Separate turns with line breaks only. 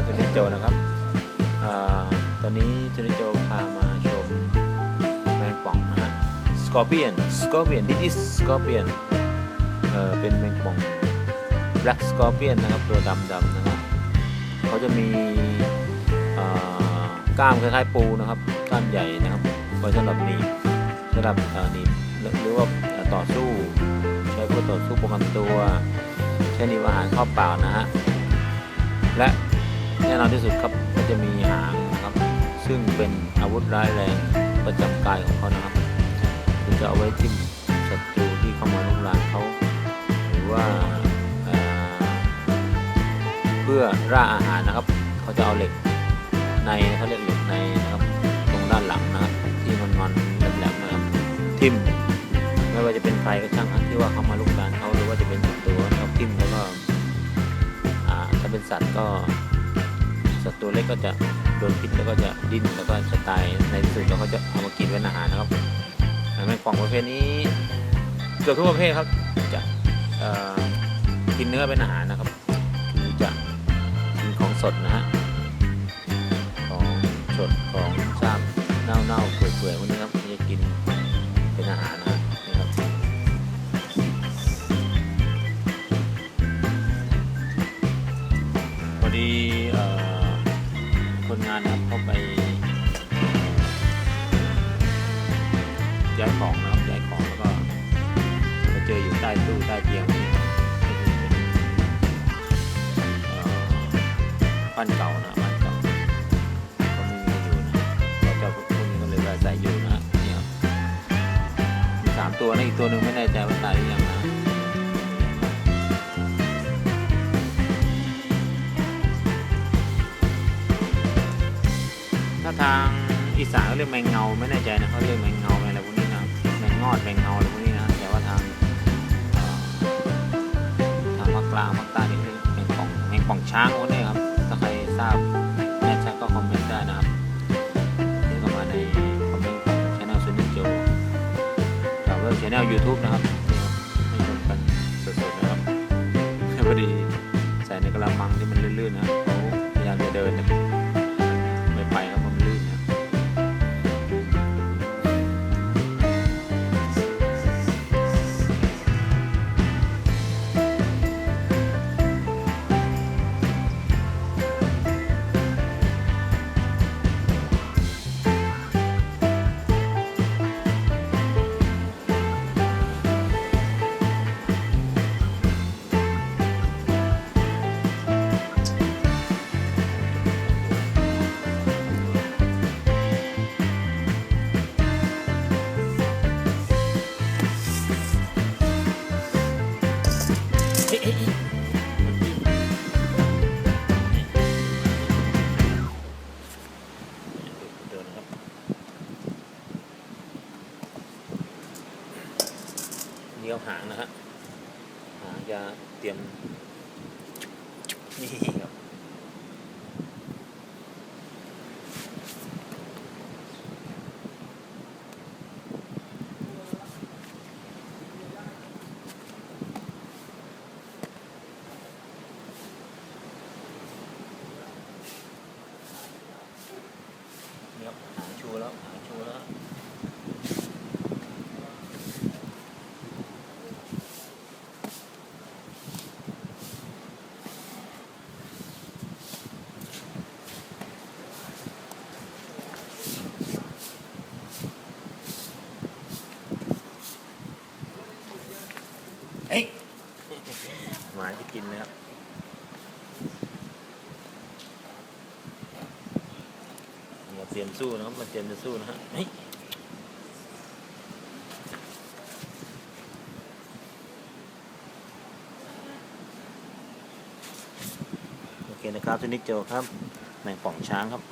นะครับอตอนนี้จูนิโจพามาชมแมงป่องนะฮะ scorpion scorpion this is scorpion เออเป็นแมงป่อง black scorpion นนะครับตัวดำๆนะครับเขาจะมีอ่ากล้ามคล้ายๆปูนะครับกล้ามใหญ่นะครับไว้สำหรับหนีบสำหรับเอ่อหนีบหรือว่าต่อสู้ใช้เพื่อต่อสู้ป้องกันตัวใช้หนีบอาหารเข้าเปล่านะฮะและ แน่นอนที่สุดครับก็จะมีหางนะครับ ซึ่งเป็นอาวุธร้ายแรงประจำกายของเขานะครับคือจะเอาไว้ทิ่มศัตรูที่เข้ามาลุกรานเขาหรือว่าเอ่อเพื่อร่าอาหารนะครับ เขาจะเอาเหล็กในเขาเรียกเหล็กในนะครับตรงด้านหลังนะครับที่งอนๆแหลมๆนะครับทิ่มไม่ว่าจะเป็นใครก็ช่างที่ว่าเขามาลุกรานเขาหรือว่าจะเป็นศัตรูนะครับทิ่มแล้วก็ถ้าเป็นสัตว์ก็ สัตว์ตัวเล็กก็จะโดนพิษแล้วก็จะดิ้นแล้วก็จะตายในที่สุดแล้วก็จะเอามากินเป็นอาหารนะครับแมงป่องประเภทนี้เกือบทุกประเภทครับจะกินเนื้อเป็นอาหารนะครับคือจะกินของสดนะฮะของสดของซากเน่าๆเปื่อยๆพวกนี้ครับจะกินเป็นอาหารนะนี่ครับพอดี คนงานนะครับเขาไปย้ายของนะครับย้ายของแล้วก็ไปเจออยู่ใต้ตู้ใต้เตียงนี่บ้านเก่านะบ้านเก่าก็ไม่มีอยู่นะก็เจ้าพวกนี้ก็เลยไปใส่อยู่นะนี่ครับมีสามตัวนะอีกตัวหนึ่งไม่แน่ใจว่าตายหรือยังนะ ทางอีสานเขาเรียกแมงเงาไม่แน่ใจนะเขาเรียกแมงเงาอะไรพวกนี้นะแมงงอดแมงเงาอะไรพวกนี้นะแต่ว่าทางทางภาคกลางภาคใต้นี่เรียกแมงป่องแมงป่องช้างพวกนี้ครับถ้าใครทราบแน่ชัดก็คอมเมนต์ได้นะครับเดี๋ยวเข้ามาในคอมเมนต์ของช่องซุนิโจกับเว็บช anel YouTube นะครับนี่ครับให้ชมกันสดๆนะครับพอดีใส่ในกระมังที่มันลื่นๆนะเขาพยายามจะเดินแต่ไม่ เนี้ยวหางนะฮะหางจะเตรียมนี่ครับ นี่ครับหางชูแล้วหางชูแล้วฮะ เอ้ยหมาจะกินนะครับมาเตรียมสู้นะครับมาเตรียมจะสู้นะฮะเฮ้ยโอเคนะครับทุนิกโจครับแมงป่องช้างครับ